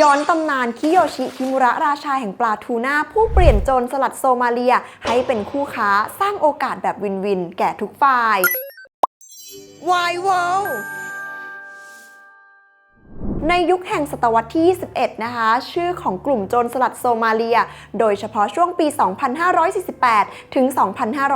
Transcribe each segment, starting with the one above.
ย้อนตำนานคิโยชิคิมุระราชาแห่งปลาทูน่าผู้เปลี่ยนโจรสลัดโซมาเลีย ให้เป็นคู่ค้าสร้างโอกาสแบบวินวินแก่ทุกฝ่าย Why Wow ในยุคแห่งศตวรรษที่ 21 นะคะ ชื่อของกลุ่มโจรสลัดโซมาเลีย โดยเฉพาะช่วงปี 2548 ถึง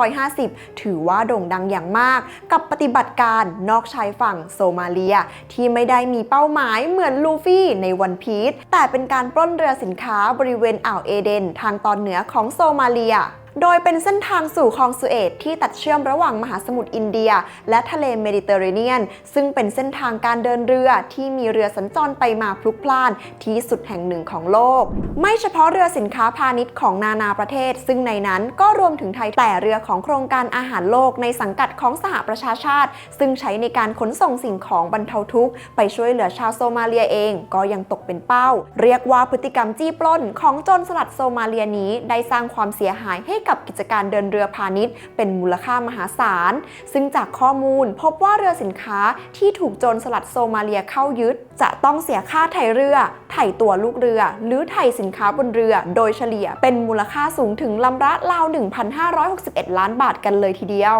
2550 ถือว่าโด่งดังอย่างมาก กับปฏิบัติการนอกชายฝั่งโซมาเลีย ที่ไม่ได้มีเป้าหมายเหมือนลูฟี่ในวันพีชแต่เป็นการปล้นเรือสินค้าบริเวณอ่าวเอเดน ทางตอนเหนือของโซมาเลีย โดยเป็นเส้นทางสู่คลองสุเอตที่ตัดเชื่อมระหว่างมหาสมุทรอินเดีย และทะเลเมดิเตอร์เรเนียน ซึ่งเป็นเส้นทางการเดินเรือที่มีเรือสัญจรไปมาพลุกพล่านที่สุดแห่งหนึ่งของโลก ไม่เฉพาะเรือสินค้าพาณิชย์ของนานาประเทศ ซึ่งในนั้นก็รวมถึงไทยแต่เรือของโครงการอาหารโลกในสังกัดของสหประชาชาติ ซึ่งใช้ในการขนส่งสิ่งของบรรเทาทุกข์ไปช่วยเหลือชาวโซมาเลียเอง ก็ยังตกเป็นเป้า เรียกว่าพฤติกรรมจี้ปล้นของโจรสลัดโซมาเลียนี้ได้สร้างความเสียหายให้กับกิจการเดินเรือพาณิชย์ เป็นมูลค่ามหาศาล ซึ่งจากข้อมูลพบว่าเรือสินค้าที่ถูกโจรสลัดโซมาเลียเข้ายึด จะต้องเสียค่าไถ่เรือ ไถ่ตัวลูกเรือ หรือไถ่สินค้าบนเรือ โดยเฉลี่ยเป็นมูลค่าสูงถึงลำละราว 1,561 ล้านบาทกันเลยทีเดียว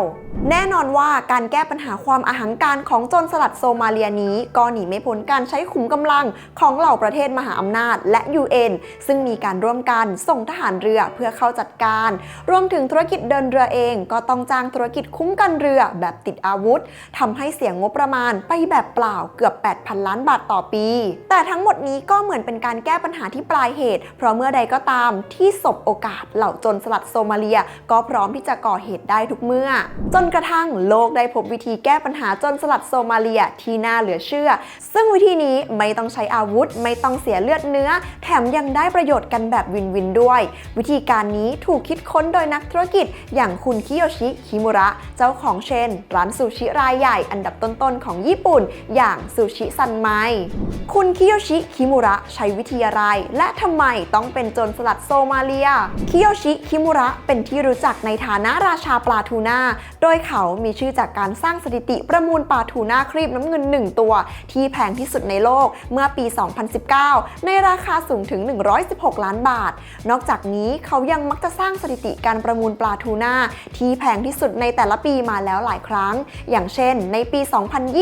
แน่นอนว่าการแก้ปัญหาความอาหังการของโจรสลัดโซมาเลียนี้ ก็หนีไม่พ้นการใช้ขุมกำลังของเหล่าประเทศมหาอำนาจและ UN ซึ่งมีการร่วมกันส่งทหารเรือเพื่อเข้าจัดการรวมถึงธุรกิจเดินเรือเอง ก็ต้องจ้างธุรกิจคุ้มกันเรือแบบติดอาวุธทำให้เสียงงบประมาณไปแบบเปล่าเกือบ 8,000 ล้านบาทต่อปี แต่ทั้งหมดนี้ก็เหมือนเป็นการแก้ปัญหาที่ปลายเหตุ เพราะเมื่อใดก็ตามที่สบโอกาสเหล่าจรสลัดโซมาเลีย ก็พร้อมที่จะก่อเหตุได้ทุกเมื่อ จนกระทั่งโลกได้พบวิธีแก้ปัญหาจรสลัดโซมาเลียที่น่าเหลือเชื่อ ซึ่งวิธีนี้ไม่ต้องใช้อาวุธ ไม่ต้องเสียเลือดเนื้อ แถมยังได้ประโยชน์กันแบบวินวินด้วย วิธีการนี้ถูกคิดค้นโดยนักธุรกิจ อย่างคุณคิโยชิ คิมุระ เจ้าของเชน ร้านซูชิรายใหญ่อันดับต้นๆ ของญี่ปุ่น อย่างซูชิซันไมคุณคิโยชิ คิมุระ ใช้วิธีอะไร และทำไมต้องเป็นโจรสลัดโซมาเลีย คิโยชิ คิมุระ เป็นที่รู้จักในฐานะราชาปลาทูน่า โดยเขามีชื่อจากการสร้างสถิติประมูลปลาทูน่าครีบน้ำเงิน 1 ตัว ที่แพงที่สุดในโลกเมื่อปี 2019 ในราคาสูงถึง 116 ล้านบาท นอกจากนี้เขายังมักจะสร้างสถิติติการประมูลปลาทูน่าที่แพงที่สุดในแต่ละปีมาแล้วหลายครั้ง อย่างเช่น ในปี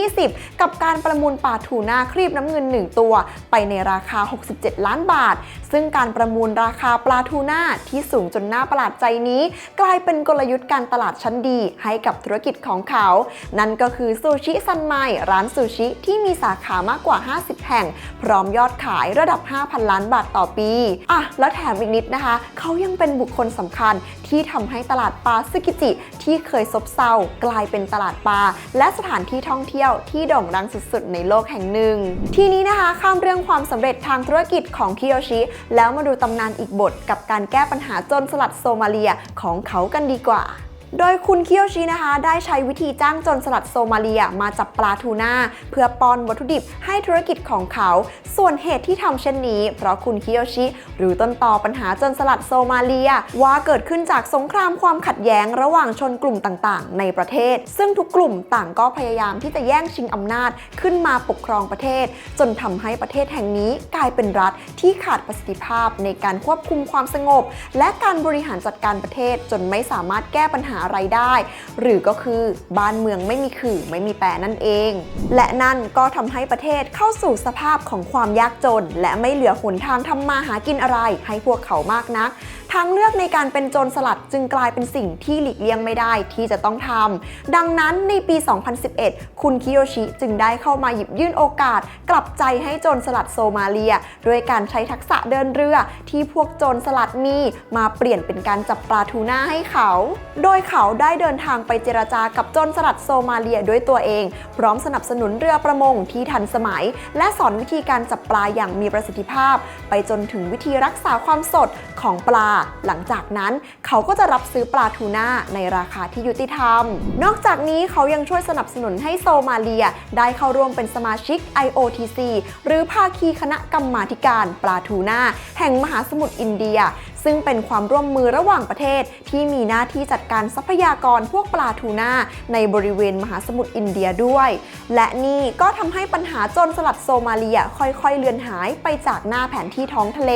2020 กับการประมูลปลาทูน่าครีบน้ำเงิน 1 ตัว ไปในราคา 67 ล้านบาท ซึ่งการประมูลราคาปลาทูน่าที่สูงจนน่าประหลาดใจนี้ กลายเป็นกลยุทธ์การตลาดชั้นดีให้กับธุรกิจของเขา นั่นก็คือซูชิซันไมร้านซูชิที่มีสาขามากกว่า 50 แห่ง พร้อมยอดขายระดับ 5,000 ล้านบาทต่อปีอะแล้วแถมอีกนิดนะคะ เขายังเป็นบุคคลสำคัญที่ทำให้ตลาดปลาซึกิจิที่เคยซบเซากลายเป็นตลาดปลาและสถานที่ท่องเที่ยวที่โด่งดังสุดๆ ในโลกแห่งหนึ่ง ทีนี้นะคะข้ามเรื่องความสำเร็จทางธุรกิจของคิโยชิ แล้วมาดูตำนานอีกบทกับการแก้ปัญหาจนสลัดโซมาเลียของเขากันดีกว่า โดยคุณคิโยชินะคะ ได้ใช้วิธีจ้างจนสลัดโซมาเลียมาจับปลาทูน่าเพื่อป้อนวัตถุดิบให้ธุรกิจของเขา ส่วนเหตุที่ทำเช่นนี้ เพราะคุณคิโยชิหรือต้นต่อปัญหาจนสลัดโซมาเลีย ว่าเกิดขึ้นจากสงครามความขัดแย้งระหว่างชนกลุ่มต่างๆ ในประเทศ ซึ่งทุกกลุ่มต่างก็พยายามที่จะแย่งชิงอำนาจขึ้นมาปกครองประเทศ จนทำให้ประเทศแห่งนี้กลายเป็นรัฐที่ขาดประสิทธิภาพในการควบคุมความสงบ และการบริหารจัดการประเทศจนไม่สามารถแก้ปัญหาอะไรได้ หรือก็คือบ้านเมืองไม่มีขื่อไม่มีแปรนั่นเอง และนั่นก็ทำให้ประเทศเข้าสู่สภาพของความยากจน และไม่เหลือหนทางทำมาหากินอะไรให้พวกเขามากนักทางเลือกในการเป็นโจรสลัดจึงกลายเป็นสิ่งที่หลีกเลี่ยงไม่ได้ที่จะต้องทำ ดังนั้นในปี 2011 คุณคิโยชิจึงได้เข้ามาหยิบยื่นโอกาส กลับใจให้โจรสลัดโซมาเลีย ด้วยการใช้ทักษะเดินเรือที่พวกโจรสลัดมีมาเปลี่ยนเป็นการจับปลาทูน่าให้เขา โดยเขาได้เดินทางไปเจรจากับโจรสลัดโซมาเลียด้วยตัวเอง พร้อมสนับสนุนเรือประมงที่ทันสมัย และสอนวิธีการจับปลาอย่างมีประสิทธิภาพ ไปจนถึงวิธีรักษาความสดของปลาหลังจากนั้นเขาก็จะรับซื้อปลาทูน่าในราคาที่ยุติธรรม นอกจากนี้เขายังช่วยสนับสนุนให้โซมาเลีย ได้เข้าร่วมเป็นสมาชิก IOTC หรือภาคีคณะกรรมาธิการปลาทูน่าแห่งมหาสมุทรอินเดีย ซึ่งเป็นความร่วมมือระหว่างประเทศ ที่มีหน้าที่จัดการทรัพยากรพวกปลาทูน่าในบริเวณมหาสมุทรอินเดียด้วย และนี่ก็ทำให้ปัญหาจรสลัดโซมาเลียค่อยๆ เลือนหายไปจากหน้าแผนที่ท้องทะเล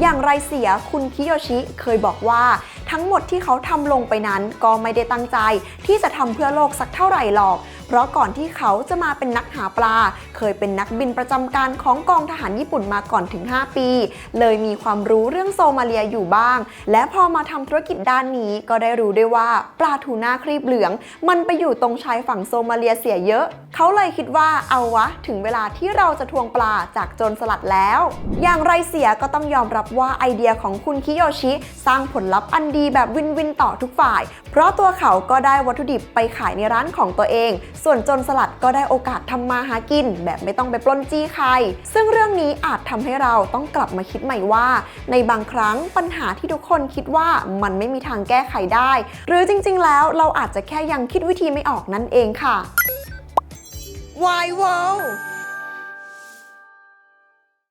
อย่างไรเสียคุณคิโยชิเคยบอกว่า ทั้งหมดที่เขาทำลงไปนั้นก็ไม่ได้ตั้งใจ ที่จะทำเพื่อโลกสักเท่าไหร่หรอก เพราะก่อนที่เขาจะมาเป็นนักหาปลา เคยเป็นนักบินประจำการของกองทหารญี่ปุ่นมาก่อนถึง 5 ปี เลยมีความรู้เรื่องโซมาเลียอยู่บ้าง และพอมาทำธุรกิจด้านนี้ก็ได้รู้ด้วยว่าปลาทูน่าครีบเหลือง มันไปอยู่ตรงชายฝั่งโซมาเลียเสียเยอะ เขาเลยคิดว่าเอาวะ ถึงเวลาที่เราจะทวงปลาจากโจรสลัดแล้ว อย่างไรเสียก็ต้องยอมรับว่าไอเดียของคุณคิโยชิ สร้างผลลัพธ์อันดีแบบวินวินต่อทุกฝ่าย เพราะตัวเขาก็ได้วัตถุดิบไปขายในร้านของตัวเองส่วนจนสลัดก็ได้โอกาสทำมาหากิน แบบไม่ต้องไปปล้นจี้ใคร ซึ่งเรื่องนี้อาจทำให้เราต้องกลับมาคิดใหม่ว่า ในบางครั้งปัญหาที่ทุกคนคิดว่ามันไม่มีทางแก้ไขได้ หรือจริงๆ แล้วเราอาจจะแค่ยังคิดวิธีไม่ออกนั่นเองค่ะ Why Wow